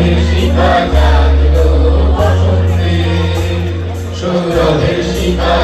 সৌরভের শিখা জাগলো বসন্তে। সৌরভের শিখা